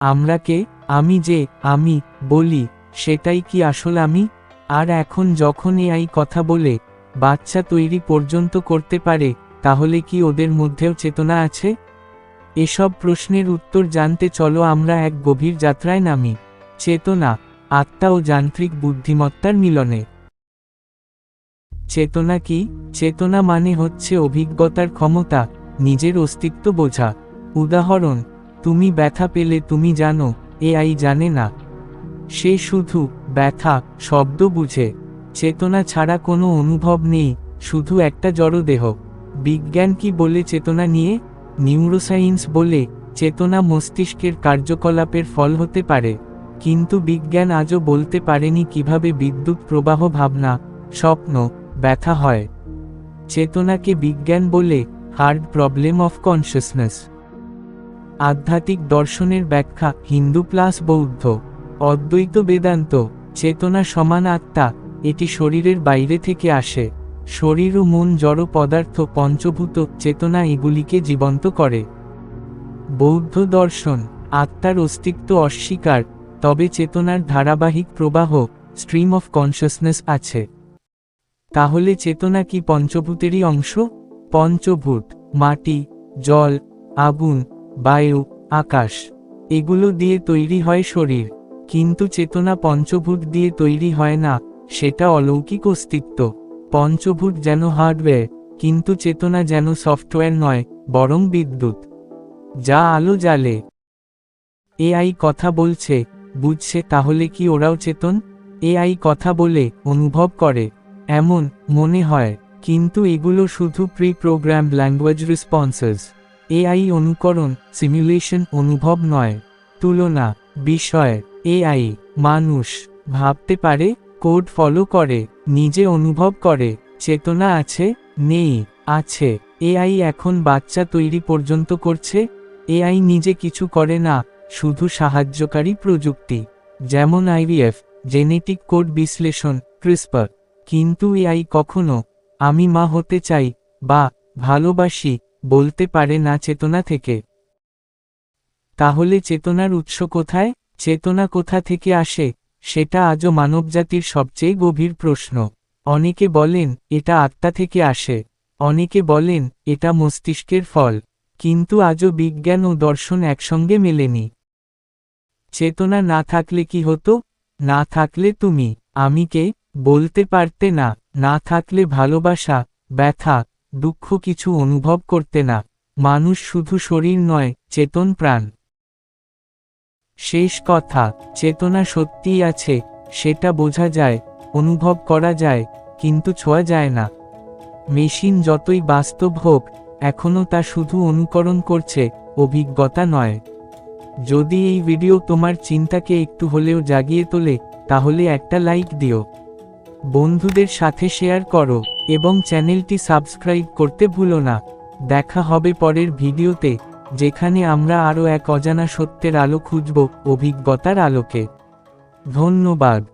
আমরা কে? আমি যে, আমি, বলি, সেটাই কি আসল আমি? আর এখন যখন এআই কথা বলে, বাচ্চা তৈরি পর্যন্ত করতে পারে, তাহলে কি ওদের মধ্যেও চেতনা আছে? এসব প্রশ্নের উত্তর জানতে চলো আমরা এক গভীর যাত্রায় নামি। চেতনা, আত্মা ও যান্ত্রিক বুদ্ধিমত্তার মিলনে। চেতনা কি? চেতনা মানে হচ্ছে অভিজ্ঞতার ক্ষমতা, নিজের অস্তিত্ব বোঝা। উদাহরণ তুমি ব্যথা পেলে তুমি জানো, এআই জানে না। সে শুধু, ব্যথা, শব্দ বুঝে। চেতনা ছাড়া কোনো অনুভব নেই, শুধু একটা জড়দেহ বিজ্ঞান কি বলে চেতনা নিয়ে? নিউরোসায়েন্স বলে, চেতনা মস্তিষ্কের কার্যকলাপের ফল হতে পারে। কিন্তু বিজ্ঞান আজও বলতে পারেনি কীভাবে বিদ্যুৎ প্রবাহ ভাবনা, স্বপ্ন, ব্যথা হয়। চেতনাকে বিজ্ঞান বলে, হার্ড প্রবলেম অফ কনসিয়াসনেস। আধ্যাত্মিক দর্শনের ব্যাখ্যা হিন্দু প্লাস বৌদ্ধ। অদ্বৈত বেদান্ত, চেতনা সমান আত্মা, এটি শরীরের বাইরে থেকে আসে। শরীর ও মন জড় পদার্থ পঞ্চভূত, চেতনা এগুলিকে জীবন্ত করে। বৌদ্ধ দর্শন, আত্মার অস্তিত্ব অস্বীকার, তবে চেতনার ধারাবাহিক প্রবাহ স্ট্রিম অফ কনসিয়াসনেস আছে। তাহলে চেতনা কি পঞ্চভূতেরই অংশ? পঞ্চভূত, মাটি, জল, আগুন বায়ু, আকাশ, এগুলো দিয়ে তৈরি হয় শরীর, কিন্তু চেতনা পঞ্চভূত দিয়ে তৈরি হয় না, সেটা অলৌকিক অস্তিত্ব। পঞ্চভূত যেন হার্ডওয়্যার, কিন্তু চেতনা যেন সফটওয়্যার নয়, বরং বিদ্যুৎ। যা আলো জ্বালে। এআই কথা বলছে, বুঝছে তাহলে কি ওরাও চেতন? এআই কথা বলে, অনুভব করে। এমন, মনে হয়, কিন্তু এগুলো শুধু pre program language responses AI অনুকরণ সিমুলেশন অনুভব নয়, তুলনা, বিষয়, এআই, মানুষ, ভাবতে পারে কোড ফলো করে, নিজে অনুভব করে, চেতনা আছে, নেই, আছে, এআই এখন বাচ্চা তৈরি পর্যন্ত করছে, এআই নিজে কিছু করে না, শুধু সাহায্যকারী প্রযুক্তি, যেমন আইভিএফ, জেনেটিক কোড বিশ্লেষণ, ক্রিসপার, কিন্তু এআই কখনো, আমি মা হতে চাই, বা, ভালোবাসি বলতে পারে না চেতনা থেকে। তাহলে চেতনার উৎস কোথায়? চেতনা কোথা থেকে আসে? সেটা আজও মানবজাতির সবচেয়ে গভীর প্রশ্ন। অনেকে বলেন, এটা আত্মা থেকে আসে। অনেকে বলেন, এটা মস্তিষ্কের ফল। কিন্তু আজও বিজ্ঞান ও দর্শন একসঙ্গে মেলেনি। চেতনা না থাকলে কি হতো? না থাকলে তুমি আমিকে বলতে পারতে না। না থাকলে ভালোবাসা, ব্যথা দুঃখ কিছু অনুভব করতে না। মানুষ শুধু শরীর নয়, চেতন প্রাণ। শেষ কথা, চেতনা সত্যিই আছে, সেটা বোঝা যায়, অনুভব করা যায়, কিন্তু ছোঁয়া যায় না। মেশিন যতই বাস্তব হোক, এখনও তা শুধু অনুকরণ করছে, অভিজ্ঞতা নয়। যদি এই ভিডিও তোমার চিন্তাকে একটু হলেও জাগিয়ে তোলে, তাহলে একটা লাইক দিও। বন্ধুদের সাথে শেয়ার করো এবং চ্যানেলটি সাবস্ক্রাইব করতে ভুলো না। দেখা হবে পরের ভিডিওতে, যেখানে আমরা আরও এক অজানা সত্যের আলো খুঁজব, অভিজ্ঞতার আলোকে। ধন্যবাদ।